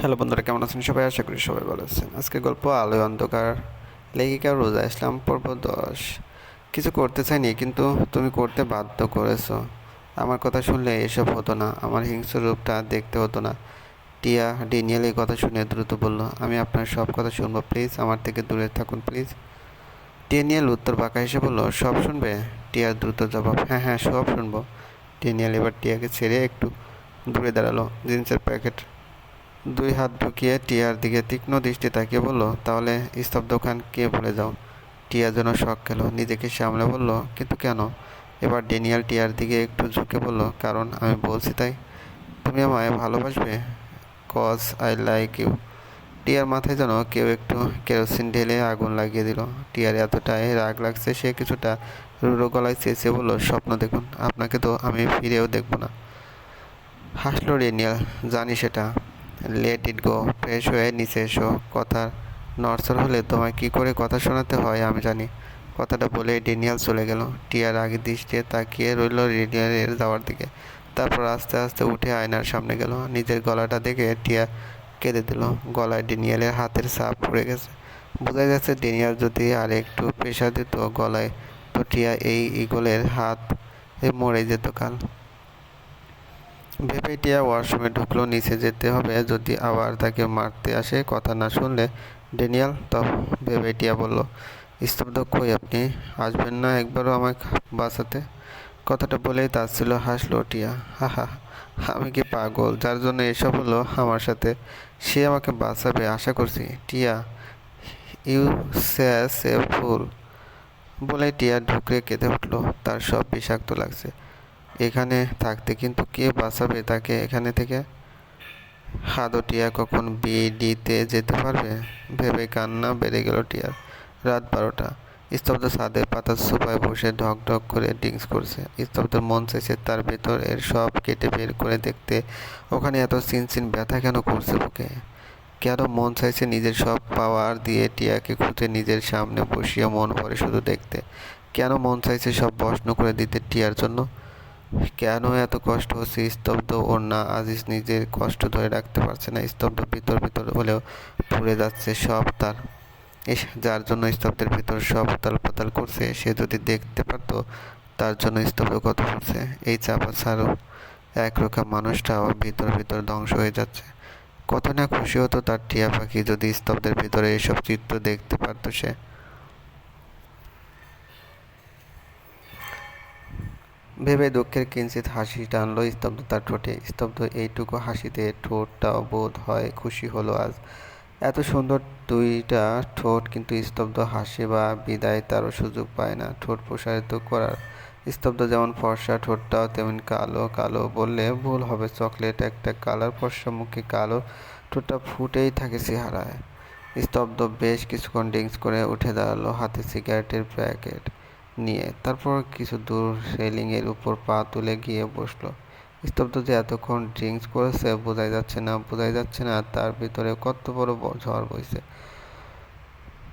Hello বন্ধুরা, কেমন আছেন সবাই? আশা করি সবাই ভালো আছেন। আজকে গল্প, আলোয় অন্ধকার, লেখিকা রোজা, ইসলাম পর্ব দশ। কিছু করতে চাইনি, কিন্তু তুমি করতে বাধ্য করেছ। আমার কথা শুনলে এসব হতো না, আমার হিংস্র রূপটা দেখতে হতো না। টিয়া ডেনিয়েল এই কথা শুনে দ্রুত বলল, আমি আপনার সব কথা শুনব, প্লিজ, আমার থেকে দূরে থাকুন, প্লিজ। ডেনিয়েল উত্তর বাঁকা এসে বলল, সব শুনবে? টিয়ার দ্রুত জবাব হ্যাঁ হ্যাঁ সব শুনব। ডেনিয়েল এবার টিয়াকে ছেড়ে একটু দূরে দাঁড়াল, জিন্সের প্যাকেট দুই হাত ঢুকিয়ে টিয়ার দিকে তীক্ষ্ণ দৃষ্টি তাকিয়ে বলল, তাহলে স্তব্ধ খান কে ভুলে যাও? টিয়া যেন শখ খেলো, নিজেকে সামলে বলল, কিন্তু কেন? এবার ডেনিয়াল টিয়ার দিকে একটু ঝুঁকে বলল, কারণ আমি বলছি তাই। তুমি আমায় ভালোবাসবে? Cause I like you. টিয়ার মাথায় যেন কেউ একটু কেরোসিন ঢেলে আগুন লাগিয়ে দিল। টিয়ার এতটাই রাগ লাগছে, সে কিছুটা রুড়ো গলায় চেয়েছে বলল, স্বপ্ন দেখুন, আপনাকে তো আমি ফিরেও দেখব না। হাসলো ডেনিয়াল, জানি সেটা। লেট ইট গো ফ্রেশ হয়ে নিচে এসো। কথা নরসর হলে তোমায় কি করে কথা শোনাতে হয় আমি জানি। কথাটা বলে ডেনিয়াল চলে গেল। টিয়ার আগে দৃষ্টিতে তাকিয়ে রইল ডেনিয়ালের যাওয়ার দিকে। তারপর আস্তে আস্তে উঠে আয়নার সামনে গেল। নিজের গলাটা দেখে টিয়া কেঁদে দিল। গলায় ডেনিয়ালের হাতের ছাপ পড়ে গেছে। বোঝা যাচ্ছে ডেনিয়াল যদি আর একটু প্রেশার দিত গলায়, তো টিয়া এই ইগলের হাত মরে যেত কাল। ভেবে টিয়া ওয়াশরুমে ঢুকলো, নিচে যেতে হবে। যদি আবার তাকে মারতে আসে, কথা না শুনলে ডেনিয়াল তো ভেবে টিয়া বলল, স্তব্ধ কই আপনি? আসবেন না একবারও আমাকে বাঁচাতে? কথাটা বলেই তার ছিল হাসলো টিয়া। হা হা, আমি কি পাগল? যার জন্য এসব হলো আমার সাথে, সে আমাকে বাঁচাবে, আশা করছি। টিয়া, ইউ স্যাস এ ফুল বলে টিয়া ঢুকরে কেঁদে উঠল। তার সব বিষাক্ত লাগছে। এখানে থাকতে কিন্তু কে বাঁচাবে তাকে এখানে থেকে হাদো টিয়া কখন বিডিতে যেতে পারবে? ভেবে কান্না বেড়ে গেল টিয়ার। রাত বারোটা। স্তব্ধ ছাদে পাতার সোফায় বসে ঢক ঢক করে ড্রিঙ্কস করছে। স্তব্ধের মন চাইছে তার ভেতর এর সব কেটে বের করে দেখতে ওখানে এত চিনচিন ব্যথা কেন করছে বুকে? কেন মন চাইছে নিজের সব পাওয়ার দিয়ে টিয়াকে খুঁজে নিজের সামনে বসিয়ে মন ভরে শুধু দেখতে? কেন মন চাইছে সব প্রশ্ন করে দিতে টিয়ার জন্য? কেন এত কষ্ট হচ্ছে? স্তব্ধ ওর না আজিজ নিজের কষ্ট ধরে রাখতে পারছে না। স্তব্ধ ভিতর ভিতর হলেও পুড়ে যাচ্ছে সব তার। যার জন্য স্তব্ধের ভিতর সব উতাল পাতাল করছে, সে যদি দেখতে পারতো, তার জন্য স্তব্ধ কত করছে? এই চাপা ছাড়ও একরকম মানুষটাও ভিতর ভিতর ধ্বংস হয়ে যাচ্ছে। কত না খুশি হতো তার টিয়া পাখি যদি স্তব্ধের ভিতরে এসব চিত্র দেখতে পারতো সে। ভেবে দুঃখের কিঞ্চিত হাসি টানলো স্তব্ধ তার ঠোঁটে। স্তব্ধ এইটুকু হাসিতে ঠোঁটটাও বোধ হয়, খুশি হলো আজ। এত সুন্দর দুইটা ঠোঁট কিন্তু স্তব্ধ হাসি বা বিদায় তারও সুযোগ পায় না। ঠোঁট প্রসারিত করার স্তব্ধ যেমন ফর্সা ঠোঁটটাও তেমন কালো কালো বললে ভুল হবে। চকলেট একটা কালার, ফর্সা মুখে কালো ঠোঁটটা ফুটেই থাকে চেহারায়। স্তব্ধ বেশ কিছুক্ষণ ড্রিঙ্কস করে উঠে দাঁড়াল হাতে সিগারেটের প্যাকেট। নিয়ে তারপর কিছু দূর রেলিংয়ের উপর পা তুলে গিয়ে বসল। স্তব্ধ যে এতক্ষণ ড্রিঙ্কস করেছে, বোঝাই যাচ্ছে না, বোঝাই যাচ্ছে না, তার ভিতরে কত বড় ঝড় বইছে।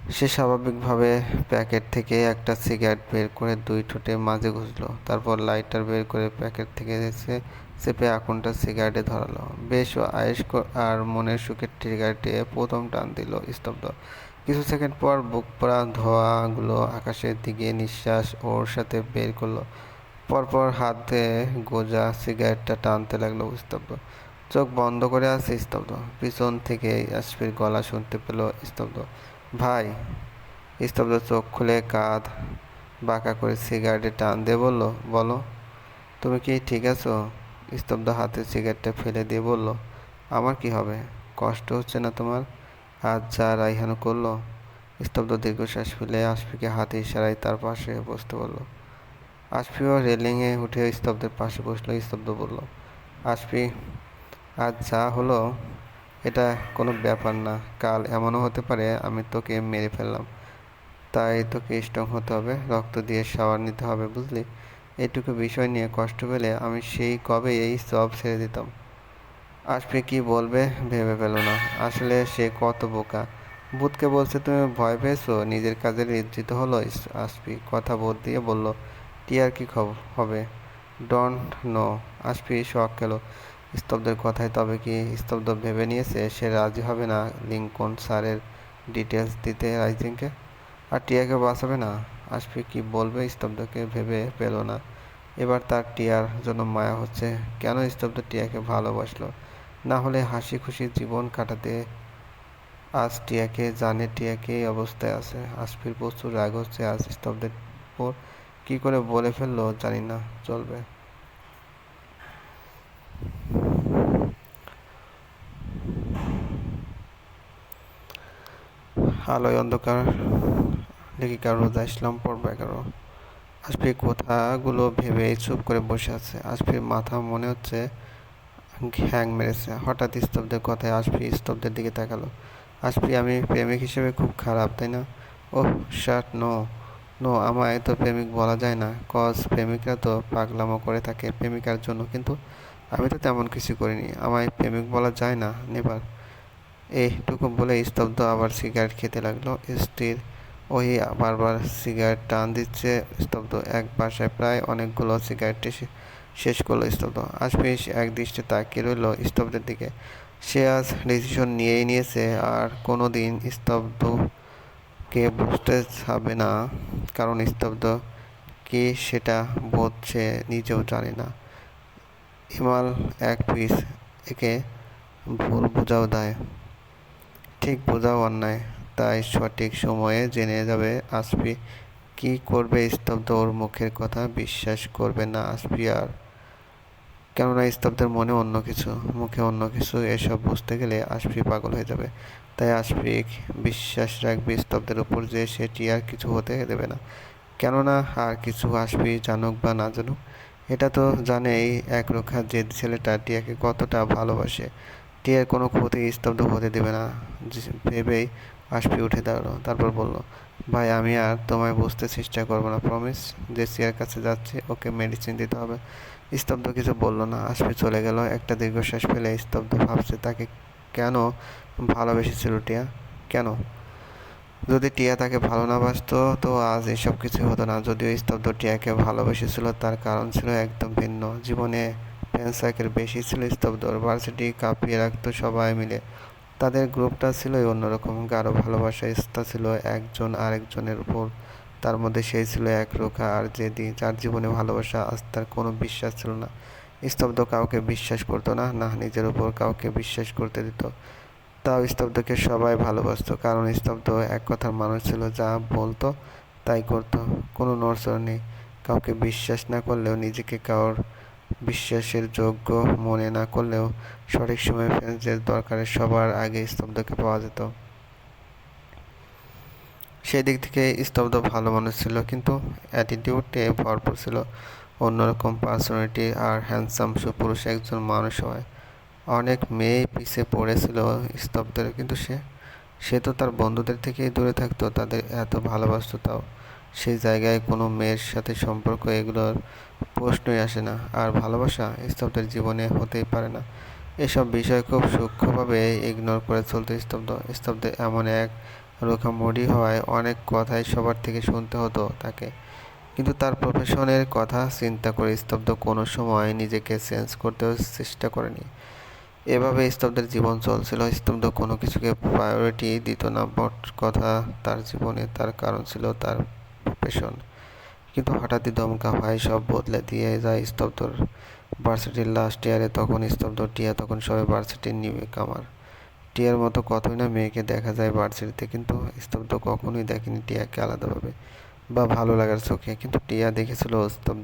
সে স্বাভাবিকভাবে প্যাকেট থেকে একটা সিগারেট বের করে দুই ঠোঁটে মাঝে ঘুষলো। তারপর লাইটার বের করে প্যাকেট থেকে এসে চেপে আগুনটা সিগারেটে ধরালো। বেশ আয়েস আর মনের সুখের সিগারেটে প্রথম টান দিল স্তব্ধ। কিছু সেকেন্ড পর বুক পড়া ধোঁয়াগুলো আকাশের দিকে নিঃশ্বাস ওর সাথে বের করল। পরপর হাতে গোজা সিগারেটটা টানতে লাগল স্তব্ধ। চোখ বন্ধ করে আছে স্তব্ধ। পিছন থেকে আসফির গলা শুনতে পেল স্তব্ধ। ভাই, স্তব্ধ চোখ খুলে কাঁধ বাঁকা করে সিগারেটে টান দিয়ে বলল, বলো, তুমি কি ঠিক আছো? স্তব্ধ হাতে সিগারেটটা ফেলে দিয়ে বলল, আমার কি হবে? কষ্ট হচ্ছে না তোমার? আজ যা রাইহানো করল, স্তব্ধ দীর্ঘশ্বাস ফেলে আশফিকে হাতে ইশারায় তার পাশে বসতে বলল। আশফিও রেলিংয়ে উঠে স্তব্ধের পাশে বসল, স্তব্ধ বলল, আশফি, আজ যা হলো, এটা কোনো ব্যাপার না। কাল এমনও হতে পারে, আমি তোকে মেরে ফেললাম। তাই তোকে স্ট্রং হতে হবে, রক্ত দিয়ে শাওয়ার নিতে হবে, বুঝলি? এটুকু বিষয় নিয়ে কষ্ট পেলে আমি সেই কবে এই সব ছেড়ে দিতাম। আসবে কি বলবে ভেবে পেল না। আসলে সে কত বোকা। বুধকে বলছে, তুমি ভয় পেয়েছ? নিজের কাজে ইজ্জিত হলো? আসবি কথা বোধ দিয়ে বলল টিয়ার কি খবর হবে? Don't know. আসবি শখ খেলো, স্তব্ধের কথায় তবে কি স্তব্ধ ভেবে নিয়েছে? সে রাজি হবে না লিঙ্কন স্যারের ডিটেলস দিতে রাইজিংকে? আর টিয়াকে বাঁচাবে না? আসবে কি বলবে স্তব্ধকে ভেবে পেল না। এবার তার টিয়ার জন্য মায়া হচ্ছে। কেন স্তব্ধ টিয়াকে ভালোবাসলো? না হলে হাসি খুশি জীবন কাটাতে আজ টিয়াকে, জানে টিয়াকে এই অবস্থায় আছে। আসফির প্রচুর রাগ হচ্ছে, আজ স্তব্ধের উপর কি করে বলে ফেলল জানি না, চলবে। আলোয় অন্ধকার লেখিকা রোজা, ইসলাম পর্ব এগারো। আসফির কথাগুলো ভেবে চুপ করে বসে আছে। আসফির মাথা মনে হচ্ছে হ্যাং মেরেছে। হঠাৎ স্তব্ধের কথায় আসফি স্তব্ধের দিকে তাকালো। আসফি আমি প্রেমিক হিসেবে খুব খারাপ, তাই না? ওহ শার্ট নো। নো, আমায় তো প্রেমিক বলা যায় না। কজ প্রেমিকরা তো পাগলামো করে থাকে প্রেমিকার জন্য, কিন্তু আমি তো তেমন কিছু করিনি। আমায় প্রেমিক বলা যায় না নেবার এইটুকু বলে স্তব্ধ আবার সিগারেট খেতে লাগল। স্ত্রীর ওই বারবার সিগারেট টান দিচ্ছে স্তব্ধ। এক বাসায় প্রায় অনেকগুলো সিগারেট শেষ করল স্তব্ধ। আশপিস এক দৃষ্টি তাকিয়ে রইল স্তব্ধের দিকে। সে আজ ডিসিশন নিয়েই নিয়েছে আর কোনো দিন স্তব্ধকে বুঝতে হবে না, কারণ স্তব্ধ কে সেটা বোধছে নিজেও জানে না। ইমাল এক পিস একে ভুল বোঝাও দেয়। ঠিক বোঝাও অন্যায়, তাই সঠিক সময়ে জেনে যাবে আসফি কি করবে স্তব্ধ ওর মুখের কথা বিশ্বাস করবে না। আসফি আর কেননা স্তব্ধের মনে অন্য কিছু, মুখে অন্য কিছু, এসব বুঝতে গেলে আসফি পাগল হয়ে যাবে। তাই আসফিক বিশ্বাস রাখবে স্তব্ধের উপর যে সেটি আর কিছু হতে দেবে না। কেননা আর কিছু আসবি জানুক বা না জানুক, এটা তো জানেই এক রক্ষা যে ছেলেটা টিয়াকে কতটা ভালোবাসে। টিয়ার কোনো ক্ষতি স্তব্ধ হতে দেবে না। ভেবেই আসপি উঠে দাঁড়াল, তারপর বলল ভাই, আমি আর তোমায় বুঝতে চেষ্টা করব না প্রমিস যে সিয়ার কাছে যাচ্ছে, ওকে মেডিসিন দিতে হবে। স্তব্ধ কিছু বলল না আসপি চলে গেল। একটা দীর্ঘশ্বাস ফেলে স্তব্ধ ভাবছে, তাকে কেন ভালোবেসেছিল টিয়া? কেন? যদি টিয়া তাকে ভালো না বাসতো, তো আজ এসব কিছু হতো না। যদিও স্তব্ধ টিয়াকে ভালোবেসেছিল, তার কারণ ছিল একদম ভিন্ন। জীবনে ফ্যান্সাকের বেশি ছিল স্তব্ধর ভার্সিটি কাঁপিয়ে রাখতো সবাই মিলে। তাদের গ্রুপটা ছিল অন্যরকম গাঢ় ভালোবাসা স্থা ছিল একজন আরেকজনের উপর। তার মধ্যে সেই ছিল এক রোখা আর যেদি যার জীবনে ভালোবাসা আস্থার কোনো বিশ্বাস ছিল না। স্তব্ধ কাউকে বিশ্বাস করতো না না নিজের উপর কাউকে বিশ্বাস করতে দিত। তাও স্তব্ধকে সবাই ভালোবাসত, কারণ স্তব্ধ এক কথার মানুষ ছিল, যা বলতো তাই করতো। কোনো নড়চড় নেই, কাউকে বিশ্বাস না করলেও নিজেকে কারোর বিশ্বাসের যোগ্য মনে না করলেও সঠিক সময়ে ফ্যান্সদের দরকারে সবার আগে স্তব্ধকে পাওয়া যেত। সেই দিক থেকে স্তব্ধ ভালো মানুষ ছিল কিন্তু অ্যাটিটিউডে ভরপুর ছিল অন্যরকম পার্সোনালিটি আর হ্যান্ডসাম সুপুরুষ একজন মানুষ হয় অনেক মেয়ে পিছে পড়েছিল স্তব্ধের, কিন্তু সে সে তো তার বন্ধুদের থেকেই দূরে থাকতো, তাদের এত ভালোবাসত তাও। সেই জায়গায় কোনো মেয়ের সাথে সম্পর্ক এগুলোর প্রশ্নই আসে না। আর ভালোবাসা স্তব্ধের জীবনে হতেই পারে না। এসব বিষয় খুব সূক্ষ্মভাবে ইগনোর করে চলতে স্তব্ধ। স্তব্ধে এমন এক রোখা মডি হওয়ায় অনেক কথাই সবার থেকে শুনতে হতো তাকে। কিন্তু তার প্রফেশনের কথা চিন্তা করে স্তব্ধ কোনো সময় নিজেকে চেঞ্জ করতেও চেষ্টা করেনি। এভাবে স্তব্ধের জীবন চলছিল। স্তব্ধ কোনো কিছুকে প্রায়োরিটি দিত না। বট কথা তার জীবনে তার কারণ ছিল তার প্রফেশন কিন্তু হঠাৎই দমকা ভাই সব বদলে দিয়ে যায় স্তব্ধর ভার্সিটির লাস্ট ইয়ারে তখন স্তব্ধ টিয়া, তখন সবাই ভার্সিটির নিবে কামার। টিয়ার মতো কতই না মেয়েকে দেখা যায় ভার্সিটিতে, কিন্তু স্তব্ধ কখনোই দেখেনি টিয়াকে আলাদাভাবে বা ভালো লাগার চোখে। কিন্তু টিয়া দেখেছিল স্তব্ধ